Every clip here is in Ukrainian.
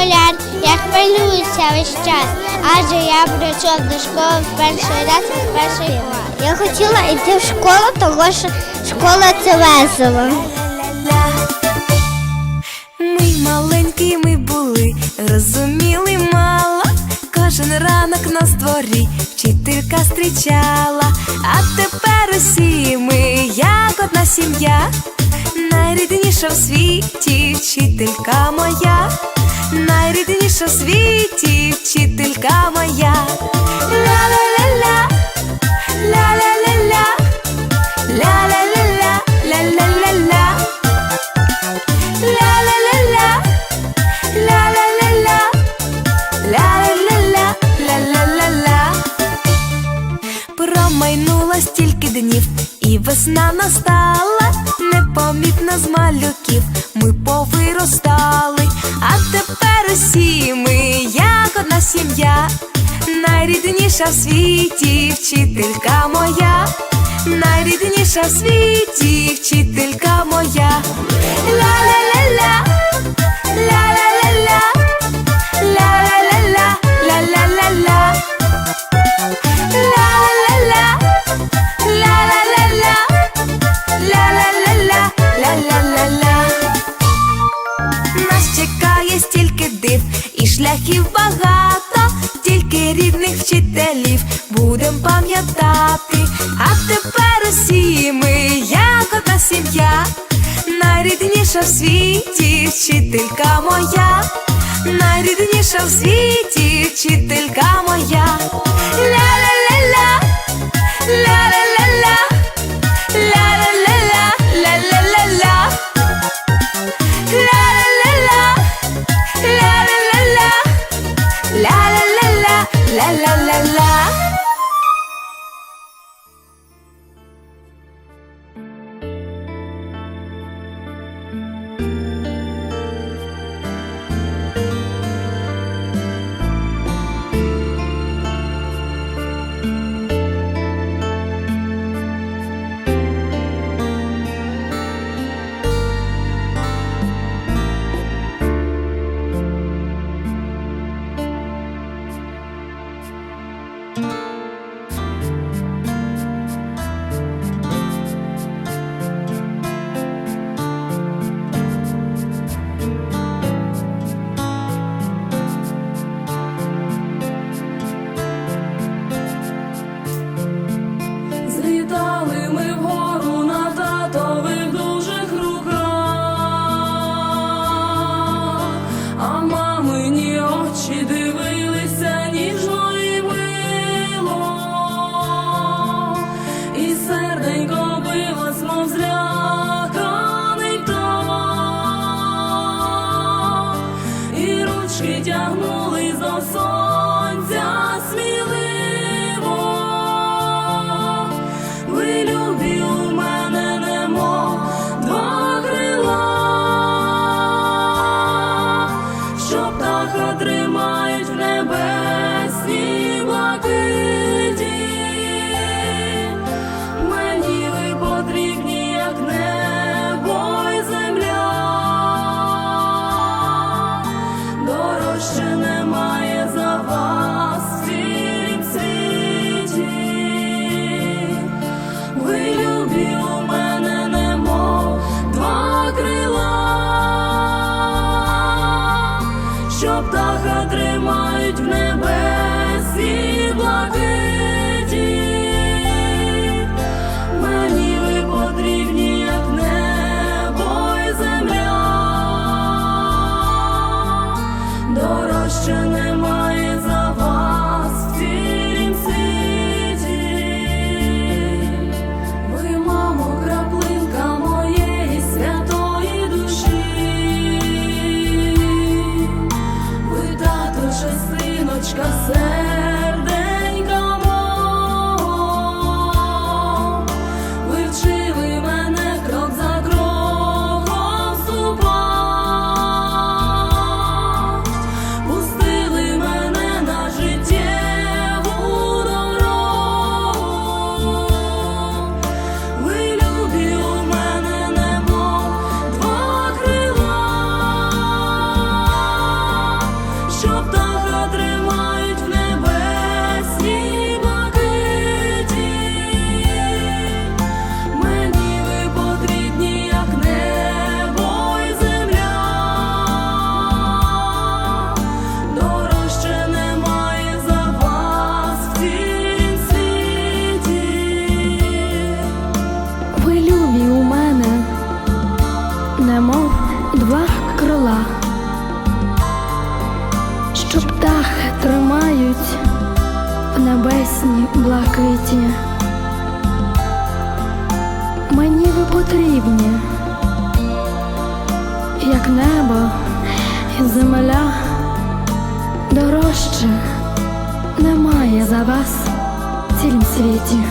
я я хвилююся весь час, адже я прийшов до школи в перший раз в перший клас. Я хотіла йти в школу, тому що школа це весело. Ми маленькими були, розуміли мало. Кожен ранок нас дворі вчителька зустрічала. А тепер усі ми, як одна сім'я, найрідніша в світі вчителька моя, найрідніша в світі вчителька моя. Ля-ля-ля-ля, ля-ля-ля-ля, ля-ля-ля-ля, ля-ля-ля-ля. Ля-ля-ля-ля, ля-ля-ля-ля, ля-ля-ля-ля, ля-ля-ля-ля. Промайнуло стільки днів, і весна настала, непомітно з малюків. Ми повиростали, а тепер усі ми, як одна сім'я, найрідніша в світі вчителька моя, найрідніша в світі вчителька моя. Ля-ля-ля-ля, ля-ля-ля-ля, одна найрідніша в світі вчителька моя, найрідніша в світі вчителька моя. Ля-ля-ля-ля, ля-ля-ля-ля, серденько билось, мов зляканий в небесі небесній блакиті. Мені ви потрібні, як небо і земля дорожче немає за вас в цілім світі.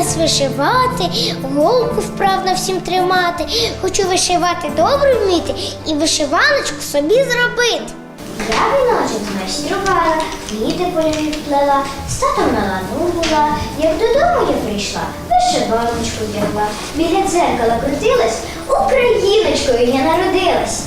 Нас вишивати, голку вправно всім тримати. Хочу вишивати добре вміти і вишиваночку собі зробити. Я віночок змайструвала, квіти польові плела, з татом на ладу була. Як додому я прийшла, вишиваночку вдягла. Біля дзеркала крутилась, україночкою я народилась.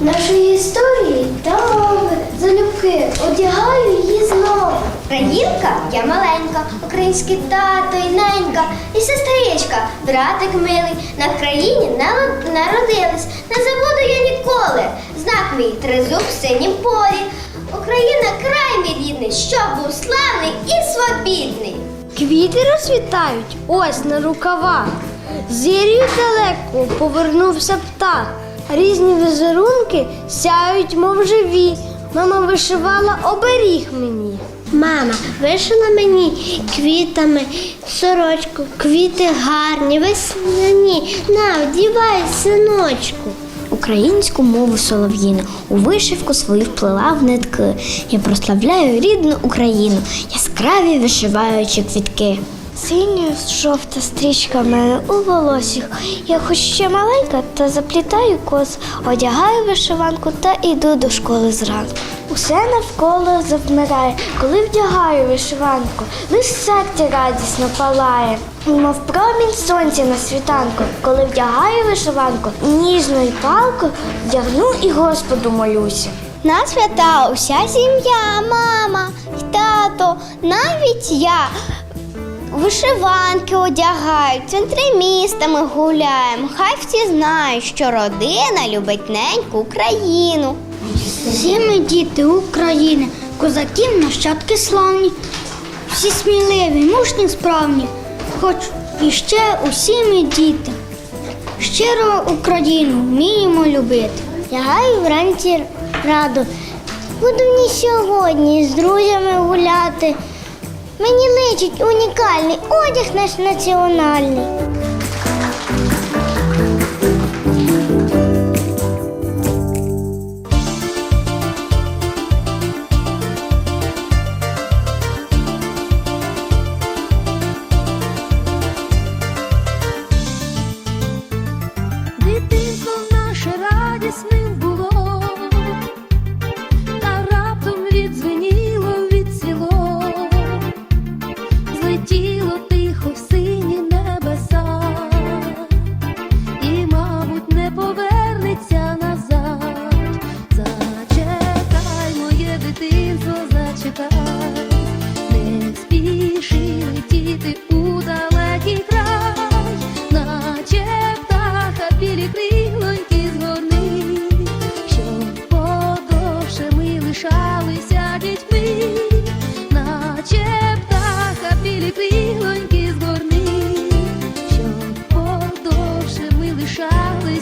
Нашої історії добре, залюбки, одягаю її знову. Українка я маленька, український тато і ненька, і сестричка, братик милий, на країні народились. Не забуду я ніколи. Знак мій тризуб в синім полі. Україна край мій рідний, щоб був славний і свобідний. Квіти розцвітають ось на рукавах. Зір'ю далеко повернувся птах. Різні візерунки сяють, мов живі. Мама вишивала оберіг мені. Мама вишила мені квітами сорочку, квіти гарні, весняні. На, вдівай, синочку. Українську мову солов'їну у вишивку свою вплила в нитки. Я прославляю рідну Україну, яскраві вишиваючи квітки. Синьою жовта стрічка в мене у волосі. Я хоч ще маленька, та заплітаю кос, одягаю вишиванку та йду до школи зранку. Усе навколо завмирає, коли вдягаю вишиванку, лиш серце радісно палає. Мов промінь сонця на світанку, коли вдягаю вишиванку, ніжно й палко вдягну і Господу молюся. На свята уся сім'я, мама, й тато, навіть я. Вишиванки одягають, в центрі міста ми гуляємо. Хай всі знають, що родина любить неньку Україну. Всі ми діти України, козаків нащадки славні, всі сміливі, мужні, справні, хоч іще усі ми діти. Щиро Україну вміємо любити. Лягаю вранці раду. Буду ній сьогодні з друзями гуляти. Мені личить унікальний одяг наш національний.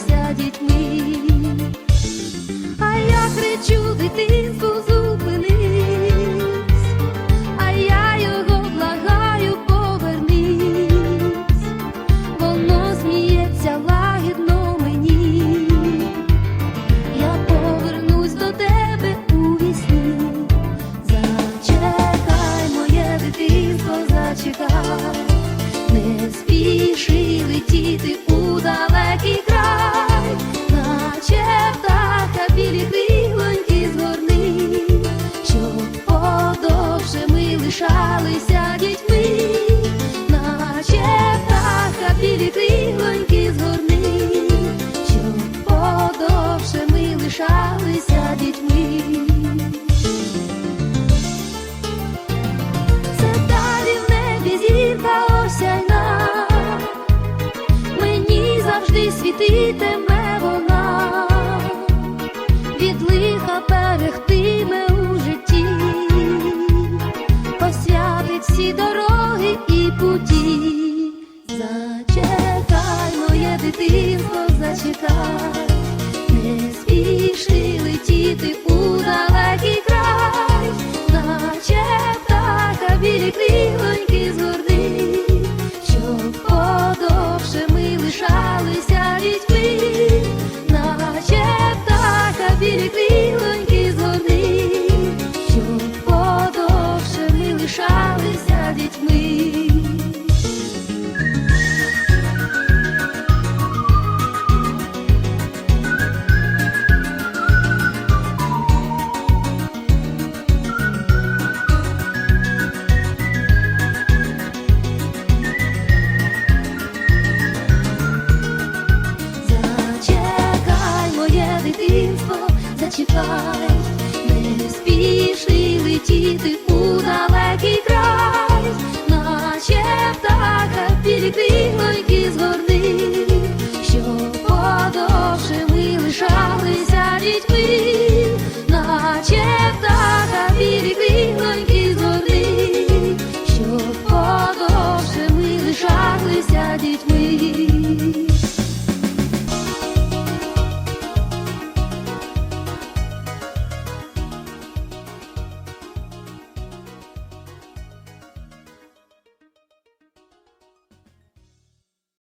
пишаюся дітьми, а я кричу дитинку зупинись, а я його благаю, повернись, воно сміється лагідно мені, я повернусь до тебе у вісні, зачекай моє дитинство, зачекай. Не спіши летіти у летіти у далекий край, наче так білі крілоньки з горди.